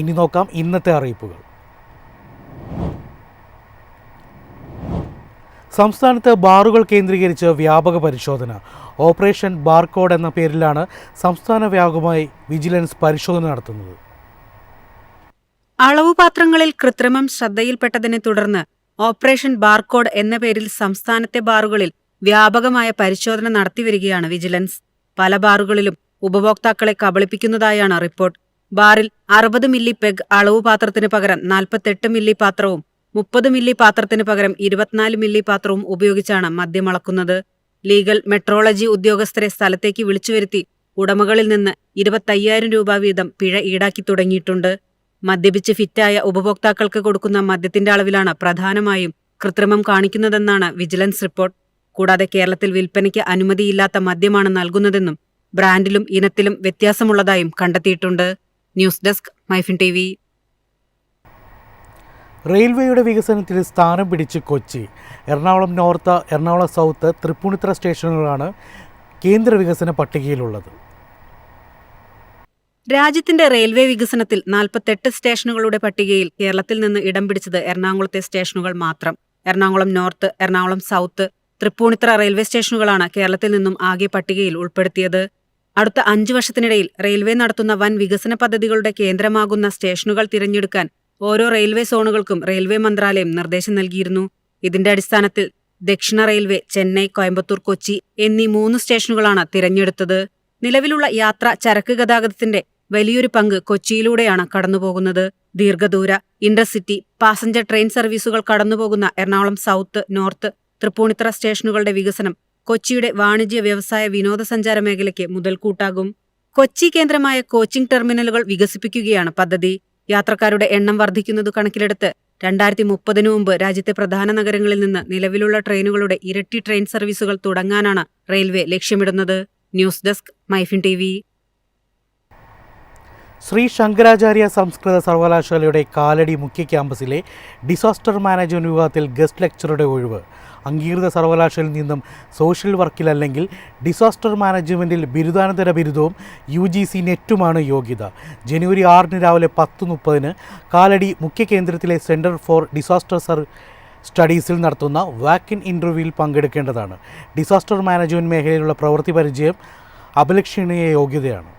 ഇനി നോക്കാം ഇന്നത്തെ അറിയിപ്പുകൾ. സംസ്ഥാനത്ത് ബാറുകൾ കേന്ദ്രീകരിച്ച് വ്യാപക പരിശോധന. ഓപ്പറേഷൻ ബാർകോഡ് എന്ന പേരിലാണ് സംസ്ഥാന വ്യാപകമായി വിജിലൻസ് പരിശോധന നടത്തുന്നത്. അളവുപാത്രങ്ങളിൽ കൃത്രിമം ശ്രദ്ധയിൽപ്പെട്ടതിനെ തുടർന്ന് ഓപ്പറേഷൻ ബാർകോഡ് എന്ന പേരിൽ സംസ്ഥാനത്തെ ബാറുകളിൽ വ്യാപകമായ പരിശോധന നടത്തിവരികയാണ് വിജിലൻസ്. പല ബാറുകളിലും ഉപഭോക്താക്കളെ കബളിപ്പിക്കുന്നതായാണ് റിപ്പോർട്ട്. ബാറിൽ അറുപത് മില്ലി പെഗ് അളവുപാത്രത്തിന് പകരം നാൽപ്പത്തെട്ട് മില്ലി പാത്രവും മുപ്പത് മില്ലി പാത്രത്തിന് പകരം ഇരുപത്തിനാല് മില്ലി പാത്രവും ഉപയോഗിച്ചാണ് മദ്യം അളക്കുന്നത്. ലീഗൽ മെട്രോളജി ഉദ്യോഗസ്ഥരെ സ്ഥലത്തേക്ക് വിളിച്ചു വരുത്തി ഉടമകളിൽ നിന്ന് ഇരുപത്തയ്യായിരം രൂപ വീതം പിഴ ഈടാക്കി തുടങ്ങിയിട്ടുണ്ട്. മദ്യപിച്ച് ഫിറ്റായ ഉപഭോക്താക്കൾക്ക് കൊടുക്കുന്ന മദ്യത്തിന്റെ അളവിലാണ് പ്രധാനമായും കൃത്രിമം കാണിക്കുന്നതെന്നാണ് വിജിലൻസ് റിപ്പോർട്ട്. കൂടാതെ കേരളത്തിൽ വിൽപ്പനയ്ക്ക് അനുമതിയില്ലാത്ത മദ്യമാണ് നൽകുന്നതെന്നും ബ്രാൻഡിലും ഇനത്തിലും വ്യത്യാസമുള്ളതായും കണ്ടെത്തിയിട്ടുണ്ട്. News desk MyFin T V. റെയിൽവേയുടെ വികസനത്തിൽ സ്ഥാനം പിടിച്ച് കൊച്ചി. എറണാകുളം നോർത്ത് എറണാകുളം സൗത്ത് തൃപ്പൂണിത്തറ സ്റ്റേഷനുകളാണ് കേന്ദ്ര വികസന പട്ടികയിലുള്ളത്. രാജ്യത്തിന്റെ റെയിൽവേ വികസനത്തിൽ നാൽപ്പത്തെട്ട് സ്റ്റേഷനുകളുടെ പട്ടികയിൽ കേരളത്തിൽ നിന്ന് ഇടം പിടിച്ചത് എറണാകുളത്തെ സ്റ്റേഷനുകൾ മാത്രം. Ernakulam north Ernakulam south Tripunithura railway സ്റ്റേഷനുകളാണ് കേരളത്തിൽ നിന്നും ആകെ പട്ടികയിൽ ഉൾപ്പെടുത്തിയത്. അടുത്ത അഞ്ചു വർഷത്തിനിടയിൽ റെയിൽവേ നടത്തുന്ന വൻ വികസന പദ്ധതികളുടെ കേന്ദ്രമാകുന്ന സ്റ്റേഷനുകൾ തിരഞ്ഞെടുക്കാൻ ഓരോ റെയിൽവേ സോണുകൾക്കും റെയിൽവേ മന്ത്രാലയം നിർദ്ദേശം നൽകിയിരുന്നു. ഇതിന്റെ അടിസ്ഥാനത്തിൽ ദക്ഷിണ റെയിൽവേ ചെന്നൈ കോയമ്പത്തൂർ കൊച്ചി എന്നീ മൂന്ന് സ്റ്റേഷനുകളാണ് തിരഞ്ഞെടുത്തത്. നിലവിലുള്ള യാത്ര ചരക്ക് ഗതാഗതത്തിന്റെ വലിയൊരു പങ്ക് കൊച്ചിയിലൂടെയാണ് കടന്നുപോകുന്നത്. ദീർഘദൂര ഇന്റർസിറ്റി പാസഞ്ചർ ട്രെയിൻ സർവീസുകൾ കടന്നുപോകുന്ന എറണാകുളം സൗത്ത് നോർത്ത് തൃപ്പൂണിത്തറ സ്റ്റേഷനുകളുടെ വികസനം കൊച്ചിയുടെ വാണിജ്യ വ്യവസായ വിനോദസഞ്ചാര മേഖലയ്ക്ക് മുതൽക്കൂട്ടാകും. കൊച്ചി കേന്ദ്രമായ കോച്ചിംഗ് ടെർമിനലുകൾ വികസിപ്പിക്കുകയാണ് പദ്ധതി. യാത്രക്കാരുടെ എണ്ണം വർദ്ധിക്കുന്നത് കണക്കിലെടുത്ത് രണ്ടായിരത്തി മുപ്പതിനു മുമ്പ് രാജ്യത്തെ പ്രധാന നഗരങ്ങളിൽ നിന്ന് നിലവിലുള്ള ട്രെയിനുകളുടെ ഇരട്ടി ട്രെയിൻ സർവീസുകൾ തുടങ്ങാനാണ് റെയിൽവേ ലക്ഷ്യമിടുന്നത്. News desk MyFin T Sree Sankaracharya സംസ്കൃത സർവകലാശാലയുടെ കാലടി മുഖ്യ ക്യാമ്പസിലെ ഡിസാസ്റ്റർ മാനേജ്മെന്റ് വിഭാഗത്തിൽ ഗസ്റ്റ് ലെക്ചറുടെ ഒഴിവ്. അംഗീകൃത സർവകലാശാലയിൽ നിന്നും സോഷ്യൽ വർക്കിലല്ലെങ്കിൽ ഡിസാസ്റ്റർ മാനേജ്മെന്റിൽ ബിരുദാനന്തര ബിരുദവും യു ജി സി നെറ്റുമാണ് യോഗ്യത. ജനുവരി ആറിന് രാവിലെ പത്ത് മുപ്പതിന് കാലടി മുഖ്യ കേന്ദ്രത്തിലെ സെന്റർ ഫോർ ഡിസാസ്റ്റർ സർ സ്റ്റഡീസിൽ നടത്തുന്ന വാക്കിൻ ഇന്റർവ്യൂവിൽ പങ്കെടുക്കേണ്ടതാണ്. ഡിസാസ്റ്റർ മാനേജ്മെന്റ് മേഖലയിലുള്ള പ്രവൃത്തി പരിചയം അപലക്ഷണീയ യോഗ്യതയാണ്.